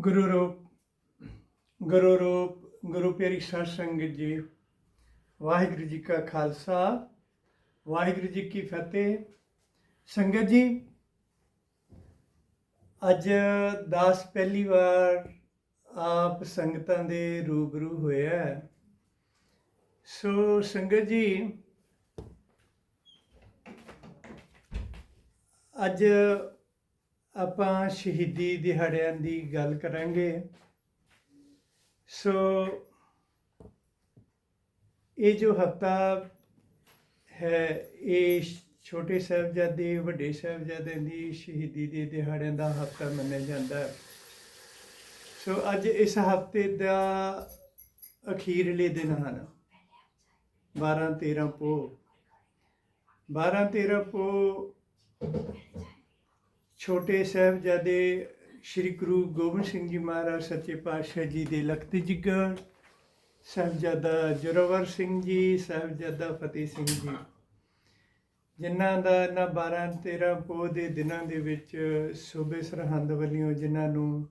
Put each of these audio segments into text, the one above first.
ਗੁਰੂ ਰੂਪ ਗੁਰੂ ਰੂਪ ਗੁਰੂ ਪਿਆਰੀ ਸਾਧ ਸੰਗਤ ਜੀ, ਵਾਹਿਗੁਰੂ ਜੀ ਕਾ ਖਾਲਸਾ, ਵਾਹਿਗੁਰੂ ਜੀ ਕੀ ਫਤਿਹ ਸੰਗਤ ਜੀ, ਅੱਜ ਦਾਸ ਪਹਿਲੀ ਵਾਰ ਆਪ ਸੰਗਤਾਂ ਦੇ ਰੂਬਰੂ ਹੋਇਆ ਹੈ। ਸੋ ਸੰਗਤ ਜੀ, ਅੱਜ ਆਪਾਂ ਸ਼ਹੀਦੀ ਦਿਹਾੜਿਆਂ ਦੀ ਗੱਲ ਕਰਾਂਗੇ। ਸੋ ਇਹ ਜੋ ਹਫਤਾ ਹੈ, ਇਹ ਛੋਟੇ ਸਾਹਿਬਜ਼ਾਦੇ, ਵੱਡੇ ਸਾਹਿਬਜ਼ਾਦਿਆਂ ਦੀ ਸ਼ਹੀਦੀ ਦੇ ਦਿਹਾੜਿਆਂ ਦਾ ਹਫਤਾ ਮੰਨਿਆ ਜਾਂਦਾ ਹੈ। ਸੋ ਅੱਜ ਇਸ ਹਫ਼ਤੇ ਦਾ ਅਖੀਰਲੇ ਦਿਨ ਹਨ। 12 13 ਪੋ 12 13 ਪੋ ਛੋਟੇ ਸਾਹਿਬਜ਼ਾਦੇ ਸ੍ਰੀ ਗੁਰੂ ਗੋਬਿੰਦ ਸਿੰਘ ਜੀ ਮਹਾਰਾਜ ਸੱਚੇ ਪਾਤਸ਼ਾਹ ਜੀ ਦੇ ਲਖਤ ਜਿਗਰ, ਸਾਹਿਬਜ਼ਾਦਾ ਜੋਰਾਵਰ ਸਿੰਘ ਜੀ, ਸਾਹਿਬਜ਼ਾਦਾ ਫਤਿਹ ਸਿੰਘ ਜੀ। ਜਿਨ੍ਹਾਂ ਦਾ ਇਹਨਾਂ 12 13 ਪੋਹ ਦੇ ਦਿਨਾਂ ਦੇ ਵਿੱਚ ਸੂਬੇ ਸਰਹੰਦ ਵੱਲੋਂ ਜਿਨ੍ਹਾਂ ਨੂੰ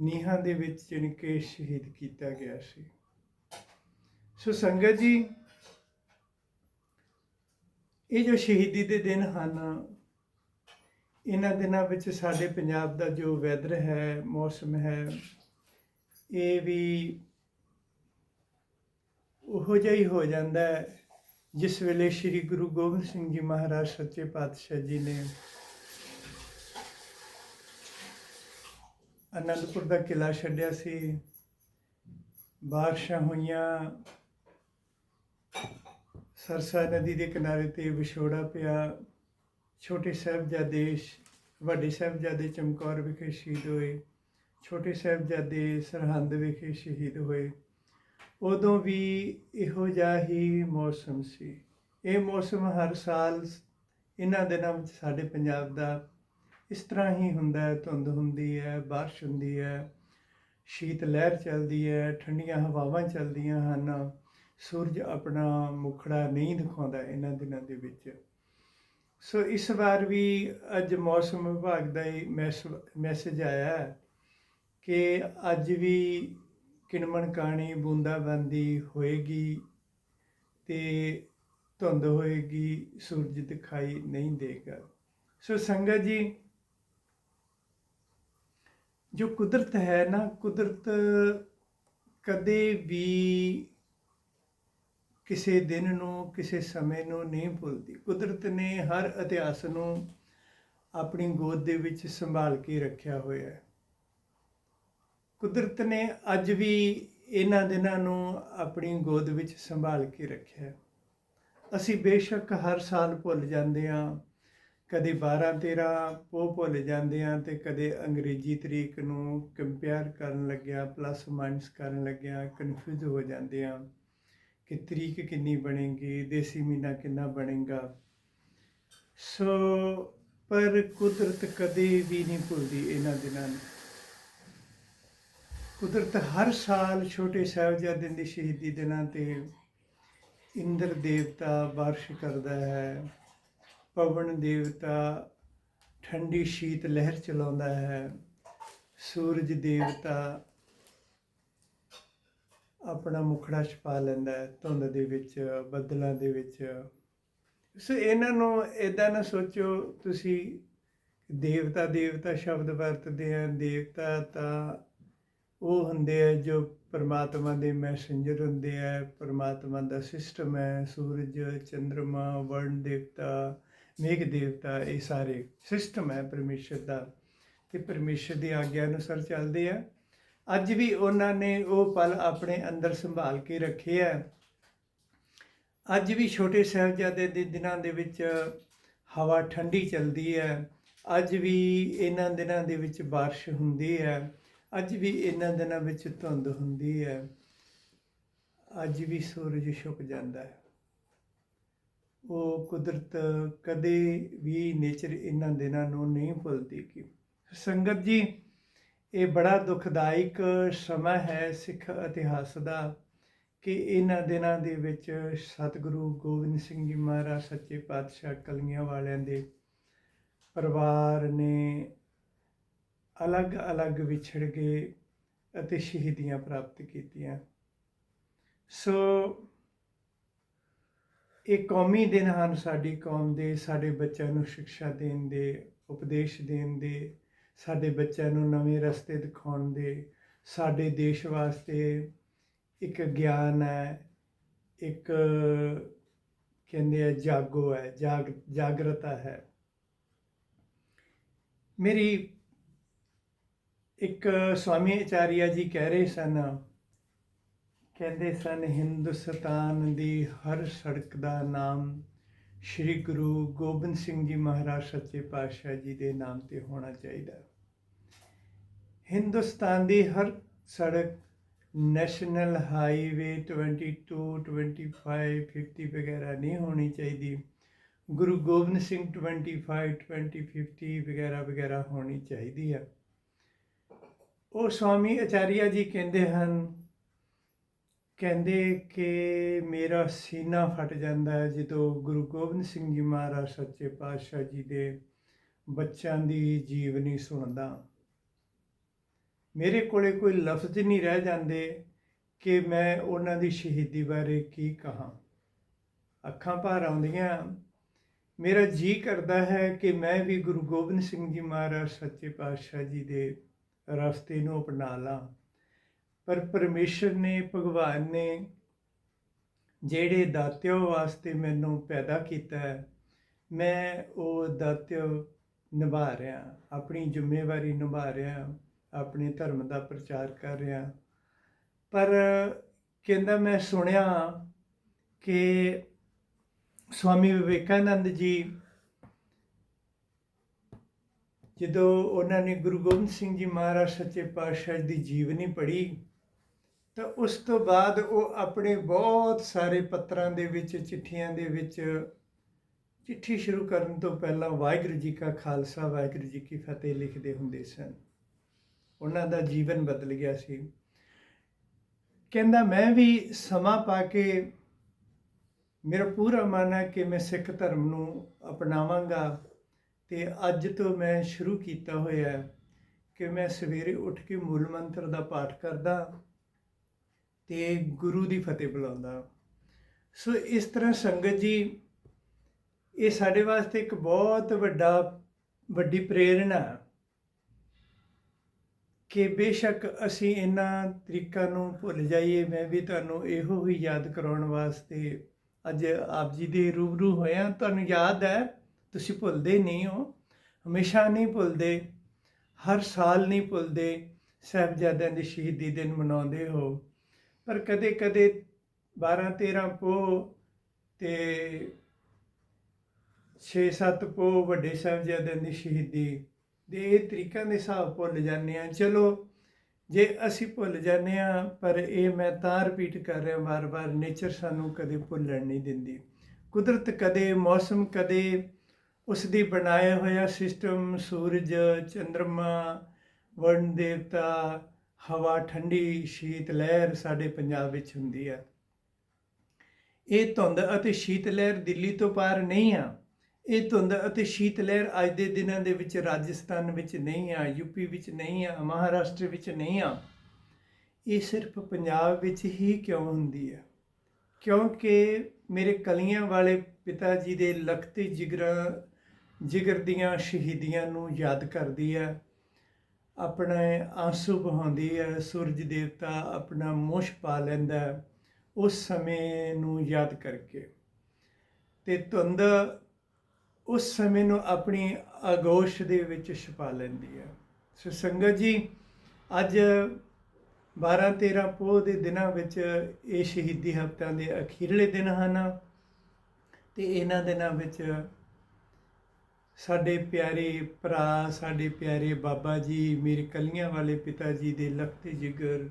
ਨੀਹਾਂ ਦੇ ਵਿੱਚ ਚਿਣ ਕੇ ਸ਼ਹੀਦ ਕੀਤਾ ਗਿਆ ਸੀ। ਸੋ ਸੰਗਤ ਜੀ, ਇਹ ਜੋ ਸ਼ਹੀਦੀ ਦੇ ਦਿਨ ਹਨ ਇਹਨਾਂ ਦਿਨਾਂ ਵਿੱਚ ਸਾਡੇ ਪੰਜਾਬ ਦਾ ਜੋ ਵੈਦਰ ਹੈ, ਮੌਸਮ ਹੈ, ਇਹ ਵੀ ਉਹੋ ਜਿਹਾ ਹੀ ਹੋ ਜਾਂਦਾ ਹੈ, ਜਿਸ ਵੇਲੇ ਸ੍ਰੀ ਗੁਰੂ ਗੋਬਿੰਦ ਸਿੰਘ ਜੀ ਮਹਾਰਾਜ ਸੱਚੇ ਪਾਤਸ਼ਾਹ ਜੀ ਨੇ ਅਨੰਦਪੁਰ ਦਾ ਕਿਲਾ ਛੱਡਿਆ ਸੀ, ਬਾਰਿਸ਼ਾਂ ਹੋਈਆਂ, ਸਰਸਾ ਨਦੀ ਦੇ ਕਿਨਾਰੇ ਤੇ ਵਿਛੋੜਾ ਪਿਆ ਛੋਟੇ ਸਾਹਿਬਜ਼ਾਦੇ ਵੱਡੇ ਸਾਹਿਬਜ਼ਾਦੇ ਚਮਕੌਰ ਵਿਖੇ ਸ਼ਹੀਦ ਹੋਏ। ਛੋਟੇ ਸਾਹਿਬਜ਼ਾਦੇ ਸਰਹੰਦ ਵਿਖੇ ਸ਼ਹੀਦ ਹੋਏ। ਉਦੋਂ ਵੀ ਇਹੋ ਜਿਹਾ ਹੀ ਮੌਸਮ ਸੀ। ਇਹ ਮੌਸਮ ਹਰ ਸਾਲ ਇਹਨਾਂ ਦਿਨਾਂ ਵਿੱਚ ਸਾਡੇ ਪੰਜਾਬ ਦਾ ਇਸ ਤਰ੍ਹਾਂ ਹੀ ਹੁੰਦਾ ਹੈ। ਧੁੰਦ ਹੁੰਦੀ ਹੈ, ਬਾਰਿਸ਼ ਹੁੰਦੀ ਹੈ, ਸ਼ੀਤ ਲਹਿਰ ਚੱਲਦੀ ਹੈ, ਠੰਡੀਆਂ ਹਵਾਵਾਂ ਚੱਲਦੀਆਂ ਹਨ। ਸੂਰਜ ਆਪਣਾ ਮੁਖੜਾ ਨਹੀਂ ਦਿਖਾਉਂਦਾ ਇਹਨਾਂ ਦਿਨਾਂ ਦੇ ਵਿੱਚ। ਸੋ ਇਸ ਵਾਰ ਵੀ ਅੱਜ ਮੌਸਮ ਵਿਭਾਗ ਦਾ ਹੀ ਮੈਸੇਜ ਆਇਆ ਕਿ ਅੱਜ ਵੀ ਕਿਣਮਣ ਕਾਣੀ ਬੂੰਦਾਬਾਂਦੀ ਹੋਏਗੀ ਤੇ ਧੁੰਦ ਹੋਏਗੀ, ਸੂਰਜ ਦਿਖਾਈ ਨਹੀਂ ਦੇਗਾ। ਸੋ ਸੰਗਤ ਜੀ, ਜੋ ਕੁਦਰਤ ਹੈ ਨਾ, ਕੁਦਰਤ ਕਦੇ ਵੀ ਕਿਸੇ ਦਿਨ ਨੂੰ, ਕਿਸੇ ਸਮੇਂ ਨੂੰ ਨਹੀਂ ਭੁੱਲਦੀ। ਕੁਦਰਤ ਨੇ ਹਰ ਇਤਿਹਾਸ ਨੂੰ ਆਪਣੀ ਗੋਦ ਦੇ ਵਿੱਚ ਸੰਭਾਲ ਕੇ ਰੱਖਿਆ ਹੋਇਆ ਹੈ। ਕੁਦਰਤ ਨੇ ਅੱਜ ਵੀ ਇਹਨਾਂ ਦਿਨਾਂ ਨੂੰ ਆਪਣੀ ਗੋਦ ਵਿੱਚ ਸੰਭਾਲ ਕੇ ਰੱਖਿਆ ਅਸੀਂ ਬੇਸ਼ੱਕ ਹਰ ਸਾਲ ਭੁੱਲ ਜਾਂਦੇ ਹਾਂ। ਕਦੇ 12 13 ਪੋ ਭੁੱਲ ਜਾਂਦੇ ਹਾਂ ਤੇ ਕਦੇ ਅੰਗਰੇਜ਼ੀ ਤਰੀਕ ਨੂੰ ਕੰਪੇਅਰ ਕਰਨ ਲੱਗਿਆ ਪਲੱਸ ਮਾਈਨਸ ਕਰਨ ਲੱਗਿਆ ਕਨਫਿਊਜ਼ ਹੋ ਜਾਂਦੇ ਹਾਂ। ਕਿ ਤਰੀਕ ਕਿੰਨੀ ਬਣੇਗੀ, ਦੇਸੀ ਮਹੀਨਾ ਕਿੰਨਾ ਬਣੇਗਾ। ਸੋ, ਪਰ ਕੁਦਰਤ ਕਦੇ ਵੀ ਨਹੀਂ ਭੁੱਲਦੀ ਇਹਨਾਂ ਦਿਨਾਂ ਨੂੰ। ਕੁਦਰਤ ਹਰ ਸਾਲ ਛੋਟੇ ਸਾਹਿਬਜ਼ਾਦਿਆਂ ਦੀ ਸ਼ਹੀਦੀ ਦਿਨਾਂ ਤੇ ਇੰਦਰ ਦੇਵਤਾ ਬਾਰਿਸ਼ ਕਰਦਾ ਹੈ, ਪਵਨ ਦੇਵਤਾ ਠੰਡੀ ਸ਼ੀਤ ਲਹਿਰ ਚਲਾਉਂਦਾ ਹੈ, ਸੂਰਜ ਦੇਵਤਾ ਆਪਣਾ ਮੁਖੜਾ ਛਪਾ ਲੈਂਦਾ ਹੈ, ਧੁੰਦ ਦੇ ਵਿੱਚ, ਬੱਦਲਾਂ ਦੇ ਵਿੱਚ। ਸੋ ਇਹਨਾਂ ਨੂੰ ਇਦਾਂ ਨਾ ਸੋਚੋ, ਤੁਸੀਂ ਦੇਵਤਾ ਦੇਵਤਾ ਸ਼ਬਦ ਵਰਤਦੇ ਆ। ਦੇਵਤਾ ਤਾਂ ਉਹ ਹੁੰਦੇ ਆ ਜੋ ਪਰਮਾਤਮਾ ਦੇ ਮੈਸੇਂਜਰ ਹੁੰਦੇ ਆ। ਪਰਮਾਤਮਾ ਦਾ ਸਿਸਟਮ ਹੈ, ਸੂਰਜ ਚੰ드ਰਮਾ ਵਰਣ ਦੇਵਤਾ, ਮੇਘ ਦੇਵਤਾ, ਇਹ ਸਾਰੇ ਸਿਸਟਮ ਹੈ ਪਰਮੇਸ਼ਰ ਦਾ। ਤੇ ਪਰਮੇਸ਼ਰ ਦੀ ਆਗਿਆ ਅਨੁਸਾਰ ਚੱਲਦੇ ਆ। ਅੱਜ ਵੀ ਉਹਨਾਂ ਨੇ ਉਹ ਪਲ ਆਪਣੇ ਅੰਦਰ ਸੰਭਾਲ ਕੇ ਰੱਖੇ ਆ ਅੱਜ ਵੀ ਛੋਟੇ ਸਾਹਿਬਜ਼ਾਦੇ ਦੇ ਦਿਨਾਂ ਦੇ ਵਿੱਚ ਹਵਾ ਠੰਡੀ ਚੱਲਦੀ ਹੈ ਅੱਜ ਵੀ ਇਹਨਾਂ ਦਿਨਾਂ ਦੇ ਵਿੱਚ بارش ਹੁੰਦੀ ਹੈ ਅੱਜ ਵੀ ਇਹਨਾਂ ਦਿਨਾਂ ਵਿੱਚ ਧੁੰਦ ਹੁੰਦੀ ਹੈ ਅੱਜ ਵੀ ਸੂਰਜ ਛੁਪ ਜਾਂਦਾ ਹੈ ਉਹ ਕੁਦਰਤ ਕਦੇ ਵੀ ਨੇਚਰ ਇਹਨਾਂ ਦਿਨਾਂ ਨੂੰ ਨਹੀਂ ਭੁੱਲਦੀ ਕਿ ਸੰਗਤ ਜੀ ਇਹ ਬੜਾ ਦੁਖਦਾਇਕ ਸਮਾਂ ਹੈ ਸਿੱਖ ਇਤਿਹਾਸ ਦਾ ਕਿ ਇਹਨਾਂ ਦਿਨਾਂ ਦੇ ਵਿੱਚ ਸਤਿਗੁਰੂ ਗੋਬਿੰਦ ਸਿੰਘ ਜੀ ਮਹਾਰਾਜ, ਸੱਚੇ ਪਾਤਸ਼ਾਹ ਕਲਗੀਆਂ ਵਾਲਿਆਂ ਦੇ ਪਰਿਵਾਰ ਨੇ ਅਲੱਗ-ਅਲੱਗ ਵਿਛੜ ਗਏ ਅਤੇ ਸ਼ਹੀਦੀਆਂ ਪ੍ਰਾਪਤ ਕੀਤੀਆਂ। ਸੋ ਇਹ ਕੌਮੀ ਦਿਨ ਹਨ ਸਾਡੀ ਕੌਮ ਦੇ, ਸਾਡੇ ਬੱਚਿਆਂ ਨੂੰ ਸਿੱਖਿਆ ਦੇਣ ਦੇ, ਉਪਦੇਸ਼ ਦੇਣ ਦੇ ਸਾਡੇ ਬੱਚਿਆਂ ਨੂੰ ਨਵੇਂ ਰਸਤੇ ਦਿਖਾਉਣ ਦੇ, ਸਾਡੇ ਦੇਸ਼ ਵਾਸਤੇ ਇੱਕ ਗਿਆਨ ਹੈ, ਇੱਕ ਕਹਿੰਦੇ ਆ ਜਾਗੋ ਹੈ, ਜਾਗ, ਜਾਗਰਤਾ ਹੈ। ਮੇਰੀ ਇੱਕ ਸਵਾਮੀ ਆਚਾਰੀਆ ਜੀ ਕਹਿ ਰਹੇ ਸਨ, ਕਹਿੰਦੇ ਸਨ, ਹਿੰਦੁਸਤਾਨ ਦੀ ਹਰ ਸੜਕ ਦਾ ਨਾਮ ਸ੍ਰੀ ਗੁਰੂ ਗੋਬਿੰਦ ਸਿੰਘ ਜੀ ਮਹਾਰਾਜ ਸੱਚੇ ਪਾਤਸ਼ਾਹ ਜੀ ਦੇ ਨਾਮ ਤੇ ਹੋਣਾ ਚਾਹੀਦਾ ਹਿੰਦੁਸਤਾਨ ਦੀ ਹਰ ਸੜਕ ਨੈਸ਼ਨਲ ਹਾਈਵੇ 22 25 50 ਵਗੈਰਾ ਨਹੀਂ ਹੋਣੀ ਚਾਹੀਦੀ। ਗੁਰੂ ਗੋਬਿੰਦ ਸਿੰਘ 25 20 50 ਵਗੈਰਾ ਵਗੈਰਾ ਹੋਣੀ ਚਾਹੀਦੀ ਆ। ਉਹ ਸਵਾਮੀ ਆਚਾਰੀਆ ਜੀ ਕਹਿੰਦੇ ਹਨ, ਕਹਿੰਦੇ ਕਿ ਮੇਰਾ ਸੀਨਾ ਫਟ ਜਾਂਦਾ ਹੈ ਜਦੋਂ ਗੁਰੂ ਗੋਬਿੰਦ ਸਿੰਘ ਜੀ ਮਹਾਰਾਜ ਸੱਚੇ ਪਾਤਸ਼ਾਹ ਜੀ ਦੇ ਬੱਚਿਆਂ ਦੀ ਜੀਵਨੀ ਸੁਣਦਾ। ਮੇਰੇ ਕੋਲੇ ਕੋਈ ਲਫ਼ਜ਼ ਨਹੀਂ ਰਹਿ ਜਾਂਦੇ ਕਿ ਮੈਂ ਉਹਨਾਂ ਦੀ ਸ਼ਹੀਦੀ ਬਾਰੇ ਕੀ ਕਹਾਂ। ਅੱਖਾਂ ਭਰ ਆਉਂਦੀਆਂ। ਮੇਰਾ ਜੀ ਕਰਦਾ ਹੈ ਕਿ ਮੈਂ ਵੀ ਗੁਰੂ ਗੋਬਿੰਦ ਸਿੰਘ ਜੀ ਮਹਾਰਾਜ ਸੱਚੇ ਪਾਤਸ਼ਾਹ ਜੀ ਦੇ ਰਸਤੇ ਨੂੰ ਅਪਣਾ ਲਾਂ। ਪਰ ਪਰਮੇਸ਼ਰ ਨੇ, ਭਗਵਾਨ ਨੇ ਜਿਹੜੇ ਦਾਤਿਓ ਵਾਸਤੇ ਮੈਨੂੰ ਪੈਦਾ ਕੀਤਾ ਮੈਂ ਉਹ ਦਾਤਿਓ ਨਿਭਾ ਰਿਹਾ, ਆਪਣੀ ਜ਼ਿੰਮੇਵਾਰੀ ਨਿਭਾ ਰਿਹਾ। ਆਪਣੇ ਧਰਮ ਦਾ ਪ੍ਰਚਾਰ ਕਰ ਰਿਹਾ। ਪਰ ਕਹਿੰਦਾ ਮੈਂ ਸੁਣਿਆ ਕਿ ਸਵਾਮੀ ਵਿਵੇਕਾਨੰਦ ਜੀ ਜਦੋਂ ਉਹਨਾਂ ਨੇ ਗੁਰੂ ਗੋਬਿੰਦ ਸਿੰਘ ਜੀ ਮਹਾਰਾਜ ਸੱਚੇ ਪਾਤਸ਼ਾਹ ਦੀ ਜੀਵਨੀ ਪੜ੍ਹੀ, ਤਾਂ ਉਸ ਤੋਂ ਬਾਅਦ ਉਹ ਆਪਣੇ ਬਹੁਤ ਸਾਰੇ ਪੱਤਰਾਂ ਦੇ ਵਿੱਚ, ਚਿੱਠੀਆਂ ਦੇ ਵਿੱਚ ਚਿੱਠੀ ਸ਼ੁਰੂ ਕਰਨ ਤੋਂ ਪਹਿਲਾਂ ਵਾਹਿਗੁਰੂ ਜੀ ਕਾ ਖਾਲਸਾ, ਵਾਹਿਗੁਰੂ ਜੀ ਕੀ ਫਤਿਹ ਲਿਖਦੇ ਹੁੰਦੇ ਸਨ। ਉਹਨਾਂ ਦਾ ਜੀਵਨ ਬਦਲ ਗਿਆ ਸੀ। ਕਹਿੰਦਾ, ਮੈਂ ਵੀ ਸਮਾਂ ਪਾ ਕੇ ਮੇਰਾ ਪੂਰਾ ਮਨ ਹੈ ਕਿ ਮੈਂ ਸਿੱਖ ਧਰਮ ਨੂੰ ਅਪਣਾਵਾਂਗਾ ਤੇ ਅੱਜ ਤੋਂ ਮੈਂ ਸ਼ੁਰੂ ਕੀਤਾ ਹੋਇਆ ਹੈ ਕਿ ਮੈਂ ਸਵੇਰੇ ਉੱਠ ਕੇ ਮੂਲ ਮੰਤਰ ਦਾ ਪਾਠ ਕਰਦਾ ਤੇ ਗੁਰੂ ਦੀ ਫਤਿਹ ਬੁਲਾਉਂਦਾ। ਸੋ ਇਸ ਤਰ੍ਹਾਂ ਸੰਗਤ ਜੀ, ਇਹ ਸਾਡੇ ਵਾਸਤੇ ਇੱਕ ਬਹੁਤ ਵੱਡਾ, ਵੱਡੀ ਪ੍ਰੇਰਣਾ ਕਿ ਬੇਸ਼ੱਕ ਅਸੀਂ ਇਹਨਾਂ ਤਰੀਕਾਂ ਨੂੰ ਭੁੱਲ ਜਾਈਏ, ਮੈਂ ਵੀ ਤੁਹਾਨੂੰ ਇਹੋ ਹੀ ਯਾਦ ਕਰਾਉਣ ਵਾਸਤੇ ਅੱਜ ਆਪ ਜੀ ਦੇ ਰੂਬਰੂ ਹੋਇਆ। ਤੁਹਾਨੂੰ ਯਾਦ ਹੈ, ਤੁਸੀਂ ਭੁੱਲਦੇ ਨਹੀਂ ਹੋ, ਹਮੇਸ਼ਾ ਨਹੀਂ ਭੁੱਲਦੇ, ਹਰ ਸਾਲ ਨਹੀਂ ਭੁੱਲਦੇ, ਸਾਹਿਬਜ਼ਾਦਿਆਂ ਦੇ ਸ਼ਹੀਦੀ ਦਿਨ ਮਨਾਉਂਦੇ ਹੋ। ਪਰ ਕਦੇ ਕਦੇ 12 13 ਪੋ ਤੇ 6-7 ਪੋ ਵੱਡੇ ਸਾਹਿਬਜ਼ਾਦਿਆਂ ਦੀ ਸ਼ਹੀਦੀ ਦੇ ਤਰੀਕਾਂ ਦੇ ਹਿਸਾਬ ਭੁੱਲ ਜਾਂਦੇ ਆ ਚਲੋ, ਜੇ ਅਸੀਂ ਭੁੱਲ ਜਾਂਦੇ ਆ ਪਰ ਇਹ ਮੈਂ ਤਾਂ ਰਿਪੀਟ ਕਰ ਰਿਹਾ ਵਾਰ-ਵਾਰ ਨੇਚਰ ਸਾਨੂੰ ਕਦੇ ਭੁੱਲਣ ਨਹੀਂ ਦਿੰਦੀ। ਕੁਦਰਤ ਕਦੇ, ਮੌਸਮ ਕਦੇ ਉਸ ਦੀ ਬਣਾਇਆ ਹੋਇਆ ਸਿਸਟਮ ਸੂਰਜ ਚੰ드ਰਮਾ ਵਰਣ ਦੇਵਤਾ, ਹਵਾ, ਠੰਡੀ, ਸ਼ੀਤ, ਲਹਿਰ ਸਾਡੇ ਪੰਜਾਬ ਵਿੱਚ ਹੁੰਦੀ ਆ। ਇਹ ਧੁੰਦ ਅਤੇ ਸ਼ੀਤ ਲਹਿਰ ਦਿੱਲੀ ਤੋਂ ਪਾਰ ਨਹੀਂ ਆ। ਇਹ ਧੁੰਦ ਅਤੇ ਸ਼ੀਤ ਲਹਿਰ ਅੱਜ ਦੇ ਦਿਨਾਂ ਦੇ ਵਿੱਚ ਰਾਜਸਥਾਨ ਵਿੱਚ ਨਹੀਂ ਆ ਯੂਪੀ ਵਿੱਚ ਨਹੀਂ ਆ, ਮਹਾਰਾਸ਼ਟਰ ਵਿੱਚ ਨਹੀਂ ਆ। ਇਹ ਸਿਰਫ ਪੰਜਾਬ ਵਿੱਚ ਹੀ ਕਿਉਂ ਹੁੰਦੀ ਹੈ? ਕਿਉਂਕਿ ਮੇਰੇ ਕਲੀਆਂ ਵਾਲੇ ਪਿਤਾ ਜੀ ਦੇ ਲਖਤੀ ਜਿਗਰਾਂ, ਜਿਗਰ ਦੀਆਂ ਸ਼ਹੀਦੀਆਂ ਨੂੰ ਯਾਦ ਕਰਦੀ ਹੈ। ਆਪਣੇ ਆਂਸੂ ਬਹਾਉਂਦੀ ਹੈ, ਸੂਰਜ ਦੇਵਤਾ ਆਪਣਾ ਮੁਸ਼ ਪਾ ਲੈਂਦਾ ਉਸ ਸਮੇਂ ਨੂੰ ਯਾਦ ਕਰਕੇ। ਤੇ ਧੁੰਦ ਉਸ ਸਮੇਂ ਨੂੰ ਆਪਣੀ ਅਗੋਸ਼ ਦੇ ਵਿੱਚ ਛਪਾ ਲੈਂਦੀ ਹੈ। ਸੋ ਸੰਗਤ ਜੀ ਅੱਜ 12 13 ਪੋਹ ਦੇ ਦਿਨਾਂ ਵਿੱਚ ਇਹ ਸ਼ਹੀਦੀ ਹਫ਼ਤਿਆਂ ਦੇ ਅਖੀਰਲੇ ਦਿਨ ਹਨ ਤੇ ਇਹਨਾਂ ਦਿਨਾਂ ਵਿੱਚ ਸਾਡੇ ਪਿਆਰੇ ਭਰਾ ਸਾਡੇ ਪਿਆਰੇ ਬਾਬਾ ਜੀ ਮੇਰੇ ਕਲੀਆਂ ਵਾਲੇ ਪਿਤਾ ਜੀ ਦੇ ਲਖਤੇ ਜਿਗਰ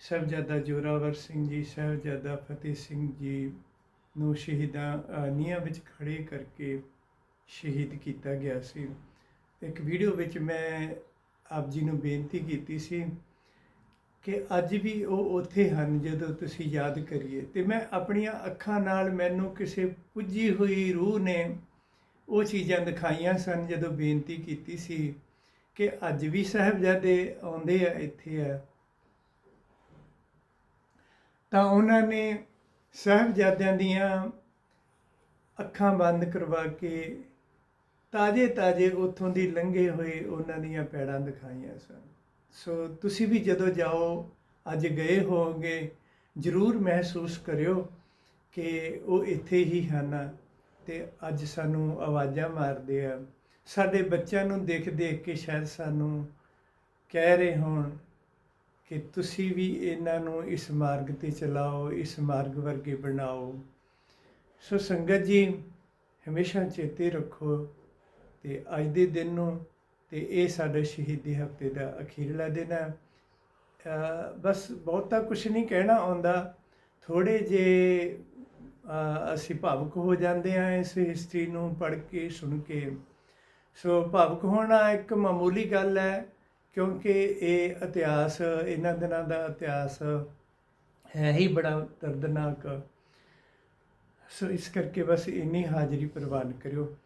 ਸਾਹਿਬਜ਼ਾਦਾ ਜੋਰਾਵਰ ਸਿੰਘ ਜੀ ਸਾਹਿਬਜ਼ਾਦਾ ਫਤਿਹ ਸਿੰਘ ਜੀ ਨੂੰ ਸ਼ਹੀਦਾਂ ਅ, ਨੀਹਾਂ ਵਿੱਚ ਖੜੇ ਕਰਕੇ ਸ਼ਹੀਦ ਕੀਤਾ ਗਿਆ ਸੀ। ਇੱਕ ਵੀਡੀਓ ਵਿੱਚ ਮੈਂ ਆਪ ਜੀ ਨੂੰ ਬੇਨਤੀ ਕੀਤੀ ਸੀ ਕਿ ਅੱਜ ਵੀ ਉਹ ਉੱਥੇ ਹਨ ਜਦੋਂ ਤੁਸੀਂ ਯਾਦ ਕਰੀਏ। ਤੇ ਮੈਂ ਆਪਣੀਆਂ ਅੱਖਾਂ ਨਾਲ ਮੈਨੂੰ ਕਿਸੇ ਪੁੱਜੀ ਹੋਈ ਰੂਹ ਨੇ ਉਹ ਚੀਜ਼ਾਂ ਦਿਖਾਈਆਂ ਸਨ ਜਦੋਂ ਬੇਨਤੀ ਕੀਤੀ ਸੀ ਕਿ ਅੱਜ ਵੀ ਸਾਹਿਬਜ਼ਾਦੇ ਆਉਂਦੇ ਆ, ਇੱਥੇ ਆ। ਤਾਂ ਉਹਨਾਂ ਨੇ ਸਾਹਿਬਜ਼ਾਦਿਆਂ ਦੀਆਂ ਅੱਖਾਂ ਬੰਦ ਕਰਵਾ ਕੇ ਤਾਜੇ ਤਾਜੇ ਉੱਥੋਂ ਦੀ ਲੰਘੇ ਹੋਏ ਉਹਨਾਂ ਦੀਆਂ ਪੈੜਾਂ ਦਿਖਾਈਆਂ ਸਨ। ਸੋ ਤੁਸੀਂ ਵੀ ਜਦੋਂ ਜਾਓ, ਅੱਜ ਗਏ ਹੋਵੋਗੇ, ਜ਼ਰੂਰ ਮਹਿਸੂਸ ਕਰਿਓ ਕਿ ਉਹ ਇੱਥੇ ਹੀ ਹਨ ਤੇ ਅੱਜ ਸਾਨੂੰ ਆਵਾਜ਼ਾਂ ਮਾਰਦੇ ਆ। ਸਾਡੇ ਬੱਚਿਆਂ ਨੂੰ ਦੇਖ ਦੇਖ ਕੇ ਸ਼ਾਇਦ ਸਾਨੂੰ ਕਹਿ ਰਹੇ ਹੋਣ ਕਿ ਤੁਸੀਂ ਵੀ ਇਹਨਾਂ ਨੂੰ ਇਸ ਮਾਰਗ ਤੇ ਚਲਾਓ, ਇਸ ਮਾਰਗ ਵਰਗੇ ਬਣਾਓ। ਸੋ ਸੰਗਤ ਜੀ, ਹਮੇਸ਼ਾ ਚੇਤੇ ਰੱਖੋ ਤੇ ਅੱਜ ਦੇ ਦਿਨ ਨੂੰ ਤੇ ਇਹ ਸਾਡੇ ਸ਼ਹੀਦੀ ਹਫ਼ਤੇ ਦਾ ਅਖੀਰਲਾ ਦਿਨ ਹੈ। ਬਸ ਬਹੁਤਾ ਕੁਝ ਨਹੀਂ ਕਹਿਣਾ ਆਉਂਦਾ। ਥੋੜੇ ਜੇ ਅਸੀਂ ਭਾਵੁਕ ਹੋ ਜਾਂਦੇ ਆ ਇਸ ਹਿਸਟਰੀ ਨੂੰ ਪੜ੍ਹ ਕੇ, ਸੁਣ ਕੇ। ਸੋ ਭਾਵੁਕ ਹੋਣਾ ਇੱਕ ਮਾਮੂਲੀ ਗੱਲ ਹੈ, ਕਿਉਂਕਿ ਇਹ ਇਤਿਹਾਸ, ਇਹਨਾਂ ਦਿਨਾਂ ਦਾ ਇਤਿਹਾਸ ਹੈ ਹੀ ਬੜਾ ਦਰਦਨਾਕ। ਸੋ ਇਸ ਕਰਕੇ ਬਸ ਇੰਨੀ ਹਾਜ਼ਰੀ ਪ੍ਰਵਾਨ ਕਰਿਓ।